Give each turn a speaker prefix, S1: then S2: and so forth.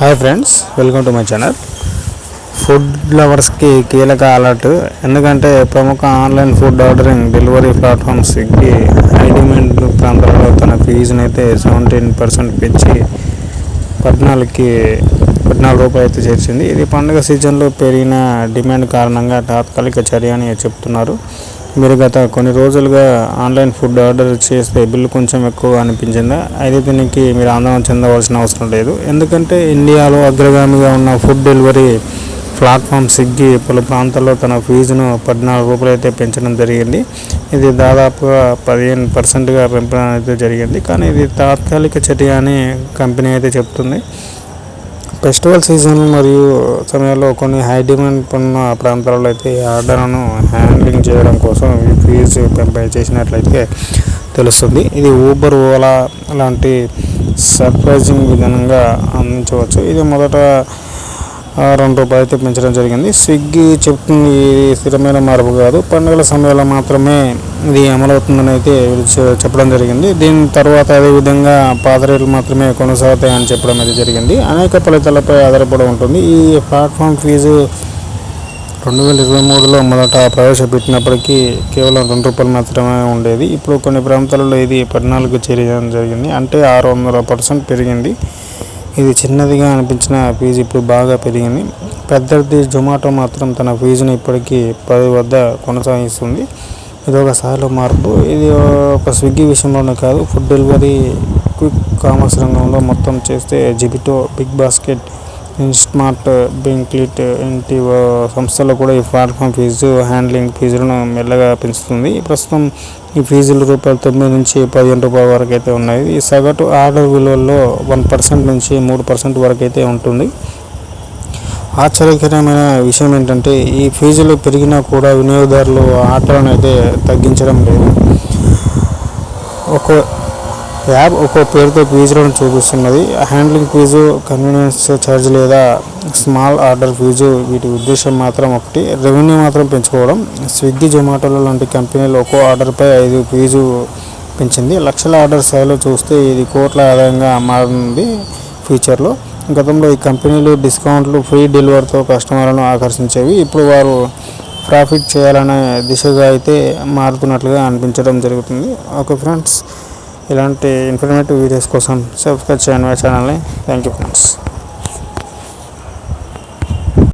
S1: Hi friends welcome to my channel. Food లవర్స్కి కీలక alert. ఎందుకంటే ప్రముఖ online food ordering delivery platform Swiggy high ప్రాంతాల్లో తన ఫీజుని అయితే సెవెంటీన్ పర్సెంట్ పెంచి పద్నాలుగుకి పద్నాలుగు రూపాయలు అయితే చేర్చింది. ఇది పండుగ సీజన్లో పెరిగిన డిమాండ్ కారణంగా తాత్కాలిక చర్య అని చెప్తున్నారు. మీరు గత కొన్ని రోజులుగా ఆన్లైన్ ఫుడ్ ఆర్డర్ చేస్తే బిల్లు కొంచెం ఎక్కువ అనిపించిందా? అయితే దీనికి మీరు ఆందోళన చెందవలసిన అవసరం లేదు. ఎందుకంటే ఇండియాలో అగ్రగామిగా ఉన్న ఫుడ్ డెలివరీ ప్లాట్ఫామ్ స్విగ్గీ పలు ప్రాంతాల్లో తన ఫీజును పద్నాలుగు రూపాయలు అయితే పెంచడం జరిగింది. ఇది దాదాపుగా పదిహేను పర్సెంట్గా పెంపడం అయితే జరిగింది. కానీ ఇది తాత్కాలిక చర్య అని కంపెనీ అయితే చెప్తుంది. ఫెస్టివల్ సీజన్ మరియు సమయాల్లో కొన్ని హై డిమాండ్ ఉన్న ప్రాంతాలలో అయితే ఈ ఆర్డర్ను హ్యాండ్లింగ్ చేయడం కోసం ఈ ఫీజు పెంపై చేసినట్లయితే తెలుస్తుంది. ఇది ఊబర్ ఓలా లాంటి సర్ప్రైజింగ్ విధానంగా అందించవచ్చు. ఇది మొదట రెండు రూపాయలు తెప్పించడం పెంచడం జరిగింది. స్విగ్గీ చెప్తుంది ఇది స్థిరమైన మార్పు కాదు. పండుగల సమయంలో మాత్రమే ఇది అమలవుతుందని అయితే చెప్పడం జరిగింది. దీని తర్వాత అదేవిధంగా పాత రేట్లు మాత్రమే కొనసాగుతాయని చెప్పడం అయితే జరిగింది. అనేక ఫలితాలపై ఆధారపడి ఉంటుంది. ఈ ప్లాట్ఫామ్ ఫీజు రెండు వేల ఇరవై మూడులో మొదట ప్రవేశపెట్టినప్పటికీ కేవలం రెండు రూపాయలు మాత్రమే ఉండేది. ఇప్పుడు కొన్ని ప్రాంతాలలో ఇది పద్నాలుగు చేరడం జరిగింది. అంటే ఆరు వందల పర్సెంట్ పెరిగింది. ఇది చిన్నదిగా అనిపించిన ఫీజు ఇప్పుడు బాగా పెరిగింది. పెద్దది జొమాటో మాత్రం తన ఫీజును ఇప్పటికీ పది వద్ద కొనసాగిస్తుంది. ఇది ఒక సార్లు మార్పు. ఇది ఒక స్విగ్గీ విషయంలోనే కాదు ఫుడ్ డెలివరీ క్విక్ కామర్స్ రంగంలో మొత్తం చేస్తే జిబిటో బిగ్ బాస్కెట్ ఇన్స్మార్ట్ బెంక్లిట్ ఇంటి సంస్థలు కూడా ఈ ప్లాట్ఫామ్ ఫీజు హ్యాండ్లింగ్ ఫీజులను మెల్లగా పెంచుతుంది. ప్రస్తుతం ఈ ఫీజులు రూపాయలు తొమ్మిది నుంచి పదిహేను రూపాయల వరకు అయితే ఉన్నాయి. ఈ సగటు ఆర్డర్ విలువల్లో వన్ పర్సెంట్ నుంచి మూడు పర్సెంట్ వరకు అయితే ఉంటుంది. ఆశ్చర్యకరమైన విషయం ఏంటంటే ఈ ఫీజులు పెరిగినా కూడా వినియోగదారులు ఆటలను అయితే తగ్గించడం లేదు. ఒక యాప్ ఒక్కో పేరుతో ఫీజులను చూపిస్తున్నది. హ్యాండ్లింగ్ ఫీజు కన్వీనియన్స్ ఛార్జ్ లేదా స్మాల్ ఆర్డర్ ఫీజు వీటి ఉద్దేశం మాత్రం ఒకటి. రెవెన్యూ మాత్రం పెంచుకోవడం. స్విగ్గీ జొమాటోలో లాంటి కంపెనీలు ఒక్కో ఆర్డర్పై ఐదు ఫీజు పెంచింది. లక్షల ఆర్డర్ స్థాయిలో చూస్తే ఇది కోట్ల ఆదాయంగా మారింది ఫ్యూచర్లో గతంలో ఈ కంపెనీలు డిస్కౌంట్లు ఫ్రీ డెలివరీతో కస్టమర్లను ఆకర్షించేవి. ఇప్పుడు వారు ప్రాఫిట్ చేయాలనే దిశగా అయితే మారుతున్నట్లుగా అనిపించడం జరుగుతుంది. ఓకే ఫ్రెండ్స్ ఇలాంటి ఇన్ఫర్మేటివ్ వీడియోస్ కోసం సబ్స్క్రైబ్ చేయండి మా ఛానల్ని థ్యాంక్ యూ ఫ్రెండ్స్